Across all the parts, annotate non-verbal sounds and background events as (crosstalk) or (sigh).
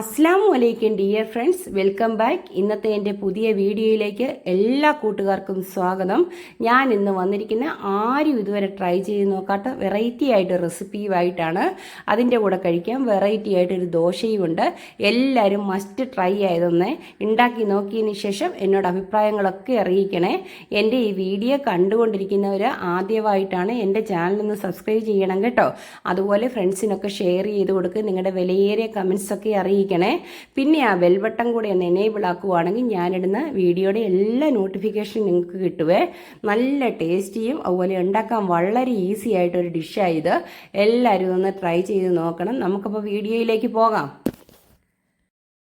അസ്സാം അലൈക്കും dear friends. Welcome back. ഇന്നത്തെ എന്റെ പുതിയ വീഡിയോയിലേക്ക് എല്ലാ കൂട്ടുകാർക്കും സ്വാഗതം. ഞാൻ ഇന്ന് വന്നിരിക്കുന്ന ആരും ഇതുവരെ ട്രൈ ചെയ്ത് നോക്കാത്ത വെറൈറ്റി ആയിട്ട് റെസിപ്പിയുമായിട്ടാണ് അതിന്റെ കൂടെ കഴിക്കാം. വെറൈറ്റി ആയിട്ടൊരു ദോശയുമുണ്ട് എല്ലാവരും മസ്റ്റ് ട്രൈ ആയതൊന്ന് ഉണ്ടാക്കി നോക്കിയതിന് ശേഷം എന്നോട് അഭിപ്രായങ്ങളൊക്കെ അറിയിക്കണേ. എന്റെ ഈ വീഡിയോ കണ്ടുകൊണ്ടിരിക്കുന്നവർ ആദ്യമായിട്ടാണ് എന്റെ ചാനലൊന്ന് സബ്സ്ക്രൈബ് ചെയ്യണം കേട്ടോ. അതുപോലെ ഫ്രണ്ട്സിനൊക്കെ ഷെയർ ചെയ്ത് കൊടുക്കുക നിങ്ങളുടെ വിലയേറിയ കമൻസ് ഒക്കെ അറിയിക്കണേ പിന്നെ ആ വെൽവട്ടം കൂടെ ഒന്ന് എനേബിൾ ആക്കുവാണെങ്കിൽ ഞാനിടുന്ന വീഡിയോയുടെ എല്ലാ നോട്ടിഫിക്കേഷനും നിങ്ങൾക്ക് കിട്ടുവേ. നല്ല ടേസ്റ്റിയും അതുപോലെ ഉണ്ടാക്കാൻ വളരെ ഈസി ആയിട്ടൊരു ഡിഷായത് എല്ലാവരും ഒന്ന് ട്രൈ ചെയ്ത് നോക്കണം. നമുക്കപ്പോൾ വീഡിയോയിലേക്ക് പോകാം.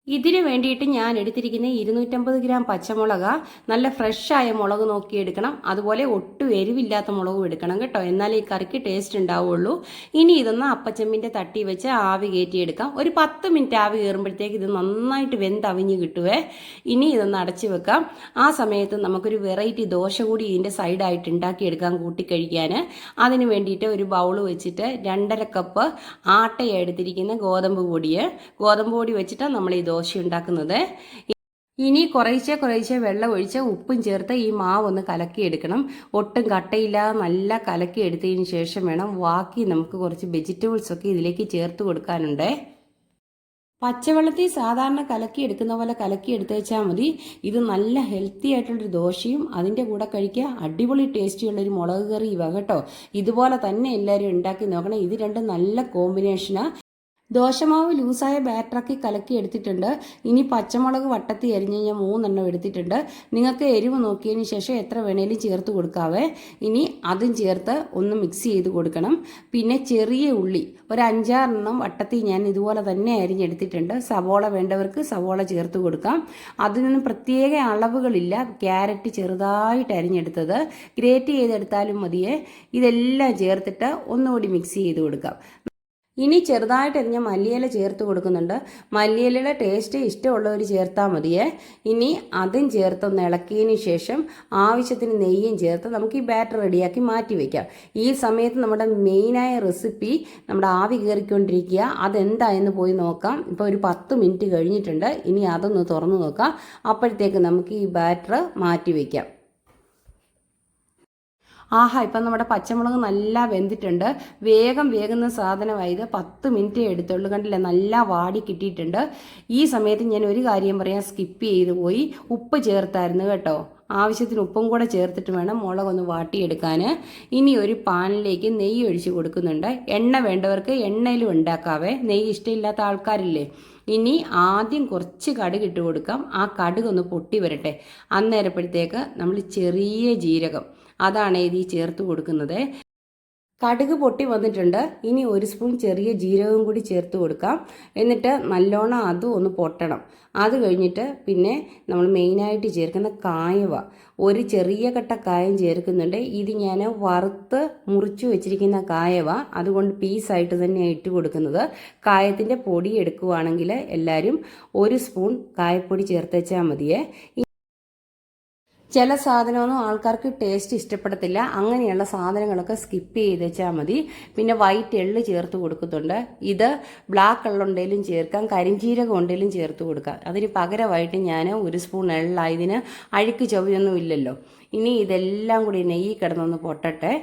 ഇതിന് വേണ്ടിയിട്ട് ഞാൻ എടുത്തിരിക്കുന്ന ഇരുന്നൂറ്റമ്പത് ഗ്രാം പച്ചമുളക് നല്ല ഫ്രഷായ മുളക് നോക്കി എടുക്കണം. അതുപോലെ ഒട്ടും എരിവില്ലാത്ത മുളകും എടുക്കണം കേട്ടോ. എന്നാലേ ഈ കറിക്ക് ടേസ്റ്റ് ഉണ്ടാവുള്ളൂ. ഇനി ഇതൊന്ന് അപ്പച്ചമ്മിന്റെ തട്ടി വെച്ച് ആവി കയറ്റിയെടുക്കാം. ഒരു പത്ത് മിനിറ്റ് ആവി കയറുമ്പോഴത്തേക്ക് ഇത് നന്നായിട്ട് വെന്തവിഞ്ഞ് കിട്ടുവേ. ഇനി ഇതൊന്ന് അടച്ചു വെക്കാം. ആ സമയത്ത് നമുക്കൊരു വെറൈറ്റി ദോശ കൂടി ഇതിന്റെ സൈഡായിട്ട് ഉണ്ടാക്കിയെടുക്കാം കൂട്ടിക്കഴിക്കാൻ അതിന് വേണ്ടിയിട്ട് ഒരു ബൗൾ വെച്ചിട്ട് രണ്ടര കപ്പ് ആട്ടയെടുത്തിരിക്കുന്ന ഗോതമ്പ് പൊടിയെ. ഗോതമ്പ് പൊടി വെച്ചിട്ട് നമ്മൾ ഈ ദോശ ഉണ്ടാക്കുന്നത് ഇനി കുറേശ്ശെ കുറേശ്ശെ വെള്ളം ഒഴിച്ച് ഉപ്പും ചേർത്ത് ഈ മാവ് ഒന്ന് കലക്കിയെടുക്കണം. ഒട്ടും കട്ടയില്ലാതെ നല്ല കലക്കി എടുത്തതിന് ശേഷം വേണം ബാക്കി നമുക്ക് കുറച്ച് വെജിറ്റബിൾസ് ഒക്കെ ഇതിലേക്ക് ചേർത്ത് കൊടുക്കാനുണ്ട്. പച്ചവെള്ളത്തിൽ സാധാരണ കലക്കി എടുക്കുന്ന പോലെ കലക്കി എടുത്ത് വെച്ചാൽ മതി. ഇത് നല്ല ഹെൽത്തി ആയിട്ടുള്ളൊരു ദോശയും അതിന്റെ കൂടെ കഴിക്കുക. അടിപൊളി ടേസ്റ്റിയുള്ളൊരു മുളക് കറി ഇവ കേട്ടോ. ഇതുപോലെ തന്നെ എല്ലാവരും ഉണ്ടാക്കി നോക്കണം. ഇത് രണ്ടും നല്ല കോമ്പിനേഷനാണ് ദോശമാവ് ലൂസായ ബാറ്ററാക്കി കലക്കി എടുത്തിട്ടുണ്ട്. ഇനി പച്ചമുളക് വട്ടത്തി അരിഞ്ഞ് ഞാൻ മൂന്നെണ്ണം എടുത്തിട്ടുണ്ട്. നിങ്ങൾക്ക് എരിവ് നോക്കിയതിന് ശേഷം എത്ര വേണേലും ചേർത്ത് കൊടുക്കാവേ. ഇനി അതും ചേർത്ത് ഒന്ന് മിക്സ് ചെയ്ത് കൊടുക്കണം. പിന്നെ ചെറിയ ഉള്ളി ഒരു അഞ്ചാറെണ്ണം വട്ടത്തി ഞാൻ ഇതുപോലെ തന്നെ അരിഞ്ഞെടുത്തിട്ടുണ്ട്. സവോള വേണ്ടവർക്ക് സവോള ചേർത്ത് കൊടുക്കാം. അതിനൊന്നും പ്രത്യേക അളവുകളില്ല. ക്യാരറ്റ് ചെറുതായിട്ട് അരിഞ്ഞെടുത്തത്. ഗ്രേറ്റ് ചെയ്തെടുത്താലും മതിയേ. ഇതെല്ലാം ചേർത്തിട്ട് ഒന്നുകൂടി മിക്സ് ചെയ്ത് കൊടുക്കാം. ഇനി ചെറുതായിട്ട് എറിഞ്ഞ മല്ലിയില ചേർത്ത് കൊടുക്കുന്നുണ്ട്. മല്ലിയിലയുടെ ടേസ്റ്റ് ഇഷ്ടമുള്ളവർ ചേർത്താൽ മതിയേ. ഇനി അതും ചേർത്തൊന്ന് ഇളക്കിയതിന് ശേഷം ആവശ്യത്തിന് നെയ്യും ചേർത്ത് നമുക്ക് ഈ ബാറ്റർ റെഡിയാക്കി മാറ്റി വയ്ക്കാം ഈ സമയത്ത് നമ്മുടെ മെയിനായ റെസിപ്പി നമ്മുടെ ആവി കയറിക്കൊണ്ടിരിക്കുക. അതെന്തായെന്ന് പോയി നോക്കാം. ഇപ്പോൾ ഒരു പത്ത് മിനിറ്റ് കഴിഞ്ഞിട്ടുണ്ട്. ഇനി അതൊന്ന് തുറന്നു നോക്കാം. അപ്പോഴത്തേക്ക് നമുക്ക് ഈ ബാറ്റർ മാറ്റി വയ്ക്കാം ആഹാ ഇപ്പം നമ്മുടെ പച്ചമുളക് നല്ല വെന്തിട്ടുണ്ട്. വേഗം വേകുന്ന സാധനമായത് പത്ത് മിനിറ്റേ എടുത്തുള്ളൂ. കണ്ടില്ലേ? നല്ല വാടി കിട്ടിയിട്ടുണ്ട്. ഈ സമയത്ത് ഞാൻ ഒരു കാര്യം പറയാൻ സ്കിപ്പ് ചെയ്ത് പോയി. ഉപ്പ് ചേർത്തായിരുന്നു കേട്ടോ. ആവശ്യത്തിന് ഉപ്പും കൂടെ ചേർത്തിട്ട് വേണം മുളകൊന്ന് വാട്ടിയെടുക്കാൻ ഇനി ഒരു പാനിലേക്ക് നെയ്യ് ഒഴിച്ച് കൊടുക്കുന്നുണ്ട്. എണ്ണ വേണ്ടവർക്ക് എണ്ണയിലും ഉണ്ടാക്കാവേ. നെയ്യ് ഇഷ്ടമില്ലാത്ത ആൾക്കാരില്ലേ? ഇനി ആദ്യം കുറച്ച് കടുക് ഇട്ട് കൊടുക്കാം. ആ കടുക് ഒന്ന് പൊട്ടി വരട്ടെ. അന്നേരപ്പോഴത്തേക്ക് നമ്മൾ ചെറിയ ജീരകം. അതാണ് ഇതിൽ ചേർത്ത് കൊടുക്കുന്നത്. കടുക് പൊട്ടി വന്നിട്ടുണ്ട്. ഇനി ഒരു സ്പൂൺ ചെറിയ ജീരകവും കൂടി ചേർത്ത് കൊടുക്കാം. എന്നിട്ട് നല്ലോണം അതും ഒന്ന് പൊട്ടണം. അത് കഴിഞ്ഞിട്ട് പിന്നെ നമ്മൾ മെയിനായിട്ട് ചേർക്കുന്ന കായവ. ഒരു ചെറിയ കട്ട കായം ചേർക്കുന്നുണ്ട്. ഇത് ഞാൻ വറുത്ത് മുറിച്ചു വെച്ചിരിക്കുന്ന കായവ. അതുകൊണ്ട് പീസായിട്ട് തന്നെയാണ് ഇട്ട് കൊടുക്കുന്നത്. കായത്തിന്റെ പൊടി എടുക്കുവാണെങ്കിൽ എല്ലാവരും ഒരു സ്പൂൺ കായപ്പൊടി ചേർത്ത് വെച്ചാൽ മതിയേ. ചില സാധനമൊന്നും ആൾക്കാർക്ക് ടേസ്റ്റ് ഇഷ്ടപ്പെടത്തില്ല. അങ്ങനെയുള്ള സാധനങ്ങളൊക്കെ സ്കിപ്പ് ചെയ്ത് വെച്ചാൽ മതി. പിന്നെ വൈറ്റ് എള്ള് ചേർത്ത് കൊടുക്കുന്നുണ്ട്. ഇത് ബ്ലാക്ക് എള്ളുണ്ടെങ്കിലും ചേർക്കാം കരിഞ്ചീരകം ഉണ്ടെങ്കിലും ചേർത്ത് കൊടുക്കാം. അതിന് പകരമായിട്ട് ഞാൻ ഒരു സ്പൂൺ എള്ളായതിന് അഴുക്ക് ചൊവ്വയൊന്നും ഇല്ലല്ലോ. ഇനി ഇതെല്ലാം കൂടി നെയ്യ് കിടന്നൊന്ന് പൊട്ടട്ടെ.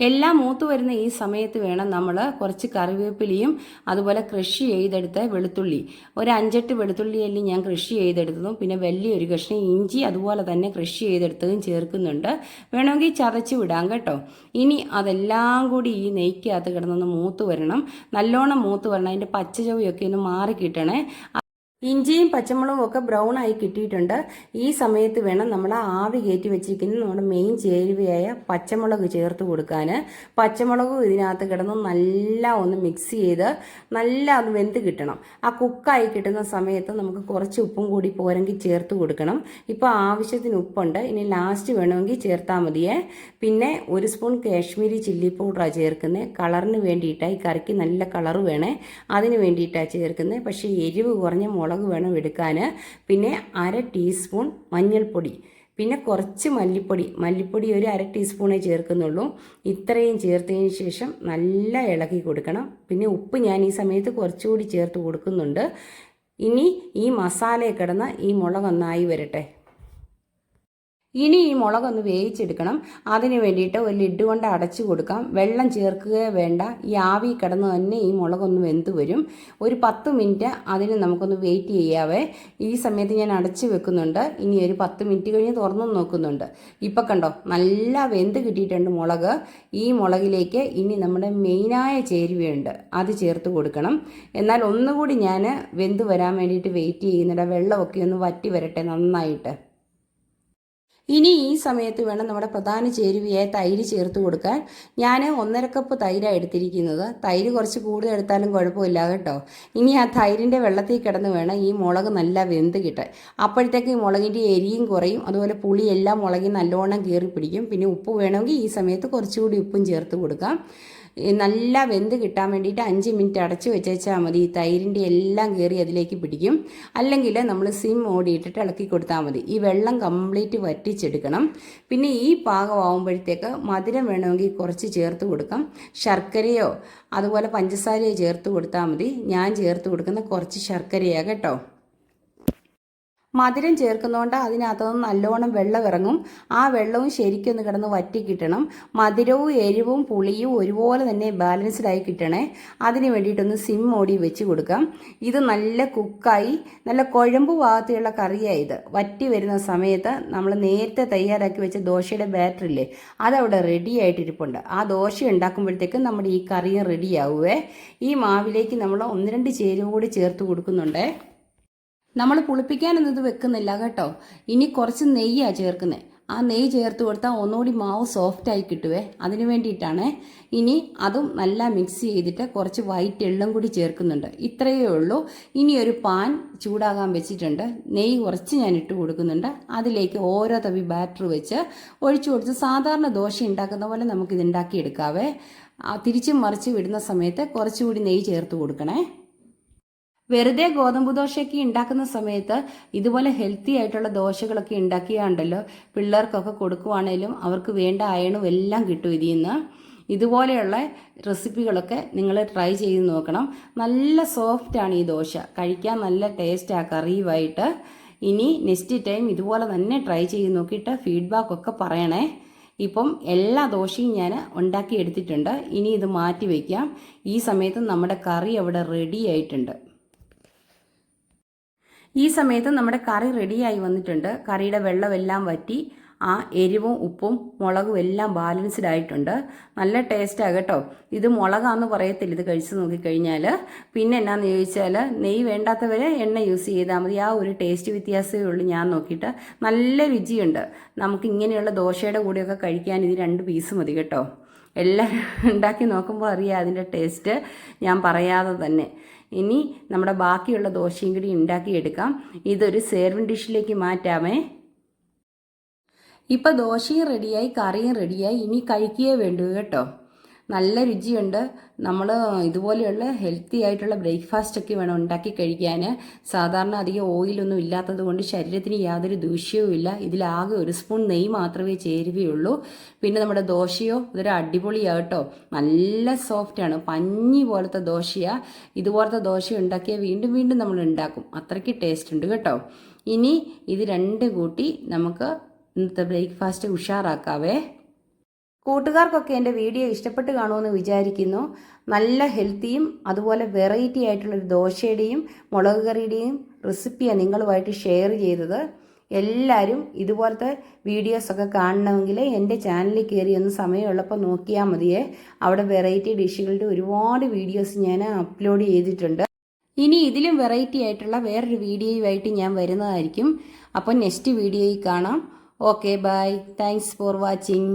എല്ലാം മൂത്ത് വരുന്ന ഈ സമയത്ത് വേണം നമ്മൾ കുറച്ച് കറിവേപ്പിലയും അതുപോലെ കൃഷി ചെയ്തെടുത്ത വെളുത്തുള്ളി. ഒരു അഞ്ചെട്ട് വെളുത്തുള്ളിയെല്ലാം ഞാൻ കൃഷി ചെയ്തെടുത്തതും പിന്നെ വലിയൊരു കഷ്ണം ഇഞ്ചി അതുപോലെ തന്നെ കൃഷി ചെയ്തെടുത്തതും ചേർക്കുന്നുണ്ട്. വേണമെങ്കിൽ ചതച്ച് വിടാം കേട്ടോ. ഇനി അതെല്ലാം കൂടി ഈ നെയ്ക്കകത്ത് കിടന്നൊന്ന് മൂത്ത് വരണം. നല്ലോണം മൂത്ത് വരണം. അതിന്റെ പച്ചചവിയൊക്കെ ഒന്ന് മാറി കിട്ടണേ. ഇഞ്ചിയും പച്ചമുളകും ഒക്കെ ബ്രൗൺ ആയി കിട്ടിയിട്ടുണ്ട്. ഈ സമയത്ത് വേണം നമ്മൾ ആവി കയറ്റി വെച്ചിരിക്കുന്ന നമ്മുടെ മെയിൻ ചേരുവയായ പച്ചമുളക് ചേർത്ത് കൊടുക്കാൻ. പച്ചമുളകും ഇതിനകത്ത് കിടന്ന് നല്ല ഒന്ന് മിക്സ് ചെയ്ത് നല്ല അത് വെന്ത് കിട്ടണം. ആ കുക്കായി കിട്ടുന്ന സമയത്ത് നമുക്ക് കുറച്ച് ഉപ്പും കൂടി പോരെങ്കിൽ ചേർത്ത് കൊടുക്കണം. ഇപ്പോൾ ആവശ്യത്തിന് ഉപ്പുണ്ട്. ഇനി ലാസ്റ്റ് വേണമെങ്കിൽ ചേർത്താൽ മതിയേ. പിന്നെ ഒരു സ്പൂൺ കാശ്മീരി ചില്ലി പൗഡറാണ് ചേർക്കുന്നത് കളറിന് വേണ്ടിയിട്ടാണ് ഈ കറിക്ക് നല്ല കളർ വേണേ. അതിന് വേണ്ടിയിട്ടാണ് ചേർക്കുന്നത് പക്ഷേ എരിവ് കുറഞ്ഞ മുളക് വേണം എടുക്കാൻ. പിന്നെ അര ടീസ്പൂൺ മഞ്ഞൾപ്പൊടി. പിന്നെ കുറച്ച് മല്ലിപ്പൊടി. മല്ലിപ്പൊടി ഒരു അര ടീസ്പൂണേ ചേർക്കുന്നുള്ളൂ. ഇത്രയും ചേർത്തതിന് ശേഷം നല്ല ഇളക്കി കൊടുക്കണം. പിന്നെ ഉപ്പ് ഞാൻ ഈ സമയത്ത് കുറച്ചുകൂടി ചേർത്ത് കൊടുക്കുന്നുണ്ട്. ഇനി ഈ മസാലയെ കിടന്ന് ഈ മുളക് നന്നായി വരട്ടെ. ഇനി ഈ മുളകൊന്ന് വേവിച്ചെടുക്കണം. അതിന് വേണ്ടിയിട്ട് ഒരു ലിഡ് കൊണ്ട് അടച്ചു കൊടുക്കാം. വെള്ളം ചേർക്കുകയോ വേണ്ട. ഈ ആവി കിടന്ന് തന്നെ ഈ മുളകൊന്ന് വെന്ത് വരും. ഒരു പത്ത് മിനിറ്റ് അതിന് നമുക്കൊന്ന് വെയിറ്റ് ചെയ്യാവേ. ഈ സമയത്ത് ഞാൻ അടച്ചു വെക്കുന്നുണ്ട്. ഇനി ഒരു പത്ത് മിനിറ്റ് കഴിഞ്ഞ് തുറന്നു നോക്കുന്നുണ്ട്. ഇപ്പം കണ്ടോ? നല്ല വെന്ത് കിട്ടിയിട്ടുണ്ട് മുളക്. ഈ മുളകിലേക്ക് ഇനി നമ്മുടെ മെയിനായ ചേരുവയുണ്ട്. അത് ചേർത്ത് കൊടുക്കണം. എന്നാൽ ഒന്നുകൂടി ഞാൻ വെന്ത് വരാൻ വേണ്ടിയിട്ട് വെയിറ്റ് ചെയ്യുന്നുണ്ട് വെള്ളമൊക്കെ ഒന്ന് വറ്റി വരട്ടെ നന്നായിട്ട്. ഇനി ഈ സമയത്ത് വേണം നമ്മുടെ പ്രധാന ചേരുവയായ തൈര് ചേർത്ത് കൊടുക്കാൻ. ഞാൻ ഒന്നര കപ്പ് തൈരാണ് എടുത്തിരിക്കുന്നത്. തൈര് കുറച്ച് കൂടുതൽ എടുത്താലും കുഴപ്പമില്ല കേട്ടോ. ഇനി ആ തൈരിന്റെ വെള്ളത്തിൽ കിടന്ന് വേണം ഈ മുളക് നല്ല വെന്ത് കിട്ടാൻ. അപ്പോഴത്തേക്ക് ഈ മുളകിന്റെ എരിയും കുറയും. അതുപോലെ പുളി എല്ലാം മുളകിൽ നല്ലോണം കീറി പിടിക്കും പിന്നെ ഉപ്പ് വേണമെങ്കിൽ ഈ സമയത്ത് കുറച്ചുകൂടി ഉപ്പും ചേർത്ത് കൊടുക്കാം. നല്ല വെന്ത് കിട്ടാൻ വേണ്ടിയിട്ട് അഞ്ച് മിനിറ്റ് അടച്ച് വെച്ചാൽ മതി. ഈ തൈരിന്റെ എല്ലാം കയറി അതിലേക്ക് പിടിക്കും. അല്ലെങ്കിൽ നമ്മൾ സിം ഓടിയിട്ടിട്ട് ഇളക്കി കൊടുത്താൽ മതി. ഈ വെള്ളം കംപ്ലീറ്റ് വറ്റിച്ചെടുക്കണം. പിന്നെ ഈ പാകമാകുമ്പോഴത്തേക്ക് മധുരം വേണമെങ്കിൽ കുറച്ച് ചേർത്ത് കൊടുക്കാം. ശർക്കരയോ അതുപോലെ പഞ്ചസാരയോ ചേർത്ത് കൊടുത്താൽ മതി. ഞാൻ ചേർത്ത് കൊടുക്കുന്ന കുറച്ച് ശർക്കരയാണ് കേട്ടോ. മധുരം ചേർക്കുന്നതുകൊണ്ട് അതിനകത്തുനിന്ന് നല്ലോണം വെള്ളം ഇറങ്ങും ആ വെള്ളവും ശരിക്കൊന്ന് കിടന്ന് വറ്റി കിട്ടണം. മധുരവും എരിവും പുളിയും ഒരുപോലെ തന്നെ ബാലൻസ്ഡായി കിട്ടണേ. അതിന് വേണ്ടിയിട്ടൊന്ന് സിം ഓടി വെച്ച് കൊടുക്കാം. ഇത് നല്ല കുക്കായി നല്ല കുഴമ്പ് ഭാഗത്തുള്ള കറിയാണ് ഇത്. വറ്റി വരുന്ന സമയത്ത് നമ്മൾ നേരത്തെ തയ്യാറാക്കി വെച്ച ദോശയുടെ ബാറ്ററില്ലേ അതവിടെ റെഡി ആയിട്ടിരിപ്പുണ്ട്. ആ ദോശ ഉണ്ടാക്കുമ്പോഴത്തേക്കും നമ്മുടെ ഈ കറിയും റെഡിയാവുമേ ഈ മാവിലേക്ക് നമ്മൾ ഒന്ന് രണ്ട് ചേരുവ കൂടി ചേർത്ത് കൊടുക്കുന്നുണ്ടേ. നമ്മൾ പുളിപ്പിക്കാനൊന്നും ഇത് വെക്കുന്നില്ല കേട്ടോ. ഇനി കുറച്ച് നെയ്യാണ് ചേർക്കുന്നത് ആ നെയ്യ് ചേർത്ത് കൊടുത്താൽ ഒന്നുകൂടി മാവ് സോഫ്റ്റ് ആയി കിട്ടുവേ. അതിന് വേണ്ടിയിട്ടാണ് ഇനി അതും നല്ല മിക്സ് ചെയ്തിട്ട് കുറച്ച് വൈറ്റ് എള്ളും കൂടി ചേർക്കുന്നുണ്ട്. ഇത്രയേ ഉള്ളൂ. ഇനി ഒരു പാൻ ചൂടാകാൻ വെച്ചിട്ടുണ്ട്. നെയ്യ് കുറച്ച് ഞാൻ ഇട്ട് കൊടുക്കുന്നുണ്ട്. അതിലേക്ക് ഓരോ തവി ബാറ്റർ വെച്ച് ഒഴിച്ചു കൊടുത്ത് സാധാരണ ദോശ ഉണ്ടാക്കുന്ന പോലെ നമുക്കിത് ഉണ്ടാക്കിയെടുക്കാവേ തിരിച്ചും മറിച്ച് വിടുന്ന സമയത്ത് കുറച്ചുകൂടി നെയ്യ് ചേർത്ത് കൊടുക്കണേ. വെറുതെ ഗോതമ്പ് ദോശയൊക്കെ ഉണ്ടാക്കുന്ന സമയത്ത് ഇതുപോലെ ഹെൽത്തി ആയിട്ടുള്ള ദോശകളൊക്കെ ഉണ്ടാക്കിയാണ്ടല്ലോ പിള്ളേർക്കൊക്കെ കൊടുക്കുവാണേലും അവർക്ക് വേണ്ട അയണും എല്ലാം കിട്ടും ഇതിൽ നിന്ന്. ഇതുപോലെയുള്ള റെസിപ്പികളൊക്കെ നിങ്ങൾ ട്രൈ ചെയ്ത് നോക്കണം. നല്ല സോഫ്റ്റാണ് ഈ ദോശ. കഴിക്കാൻ നല്ല ടേസ്റ്റാണ് കറിയുമായിട്ട്. ഇനി നെക്സ്റ്റ് ടൈം ഇതുപോലെ തന്നെ ട്രൈ ചെയ്ത് നോക്കിയിട്ട് ഫീഡ്ബാക്ക് ഒക്കെ പറയണേ. ഇപ്പം എല്ലാ ദോശയും ഞാൻ ഉണ്ടാക്കി എടുത്തിട്ടുണ്ട്. ഇനി ഇത് മാറ്റി വയ്ക്കാം ഈ സമയത്ത് നമ്മുടെ കറി അവിടെ റെഡി ആയിട്ടുണ്ട്. ഈ സമയത്ത് നമ്മുടെ കറി റെഡിയായി വന്നിട്ടുണ്ട്. കറിയുടെ വെള്ളമെല്ലാം വറ്റി ആ എരിവും ഉപ്പും മുളകും എല്ലാം ബാലൻസ്ഡ് ആയിട്ടുണ്ട്. നല്ല ടേസ്റ്റാണ് കേട്ടോ. ഇത് മുളകാന്ന് പറയത്തില്ല. ഇത് കഴിച്ച് നോക്കിക്കഴിഞ്ഞാൽ പിന്നെ എന്നാന്ന് ചോദിച്ചാൽ നെയ്യ് വേണ്ടാത്തവർ എണ്ണ യൂസ് ചെയ്താൽ മതി. ആ ഒരു ടേസ്റ്റ് വ്യത്യാസമേ ഉള്ളൂ ഞാൻ നോക്കിയിട്ട്. നല്ല രുചിയുണ്ട്. നമുക്ക് ഇങ്ങനെയുള്ള ദോശയുടെ കൂടെയൊക്കെ കഴിക്കാൻ ഇത് രണ്ട് പീസ് മതി കേട്ടോ. എല്ലാം (laughs) ഉണ്ടാക്കി നോക്കുമ്പോൾ അറിയാം അതിന്റെ ടേസ്റ്റ് ഞാൻ പറയാതെ തന്നെ. ഇനി നമ്മുടെ ബാക്കിയുള്ള ദോശയും കൂടി ഉണ്ടാക്കിയെടുക്കാം ഇതൊരു സേർവിൻ ഡിഷിലേക്ക് മാറ്റാമേ. ഇപ്പം ദോശയും റെഡിയായി കറിയും റെഡിയായി ഇനി കഴിക്കുകയേ വേണ്ടൂ കേട്ടോ. നല്ല രുചിയുണ്ട്. നമ്മൾ ഇതുപോലെയുള്ള ഹെൽത്തി ആയിട്ടുള്ള ബ്രേക്ക്ഫാസ്റ്റ് ഒക്കെ വേണം ഉണ്ടാക്കി കഴിക്കാൻ സാധാരണ അധികം ഓയിലൊന്നും ഇല്ലാത്തത് കൊണ്ട് ശരീരത്തിന് യാതൊരു ദൂഷ്യവും ഇല്ല. ഇതിലാകെ ഒരു സ്പൂൺ നെയ് മാത്രമേ ചേരുകയുള്ളൂ. പിന്നെ നമ്മുടെ ദോശയോ ഇതൊരു അടിപൊളിയാട്ടോ. നല്ല സോഫ്റ്റാണ് പഞ്ഞി പോലത്തെ ദോശയാണ് ഇതുപോലത്തെ ദോശ ഉണ്ടാക്കിയാൽ വീണ്ടും വീണ്ടും നമ്മൾ ഉണ്ടാക്കും. അത്രയ്ക്ക് ടേസ്റ്റ് ഉണ്ട് കേട്ടോ. ഇനി ഇത് രണ്ടും കൂട്ടി നമുക്ക് ഇന്നത്തെ ബ്രേക്ക്ഫാസ്റ്റ് ഉഷാറാക്കാവേ. കൂട്ടുകാർക്കൊക്കെ എന്റെ വീഡിയോ ഇഷ്ടപ്പെട്ട് കാണുമെന്ന് വിചാരിക്കുന്നു. നല്ല ഹെൽത്തിയും അതുപോലെ വെറൈറ്റി ആയിട്ടുള്ളൊരു ദോശയുടെയും മുളക് കറിയുടെയും റെസിപ്പിയാണ് നിങ്ങളുമായിട്ട് ഷെയർ ചെയ്തത്. എല്ലാവരും ഇതുപോലത്തെ വീഡിയോസൊക്കെ കാണണമെങ്കിൽ എന്റെ ചാനലിൽ കയറി ഒന്ന് സമയമുള്ളപ്പോൾ നോക്കിയാൽ മതിയേ. അവിടെ വെറൈറ്റി ഡിഷുകളുടെ ഒരുപാട് വീഡിയോസ് ഞാൻ അപ്ലോഡ് ചെയ്തിട്ടുണ്ട്. ഇനി ഇതിലും വെറൈറ്റി ആയിട്ടുള്ള വേറൊരു വീഡിയോയുമായിട്ട് ഞാൻ വരുന്നതായിരിക്കും. അപ്പോൾ നെക്സ്റ്റ് വീഡിയോയിൽ കാണാം. Okay bye. Thanks for watching.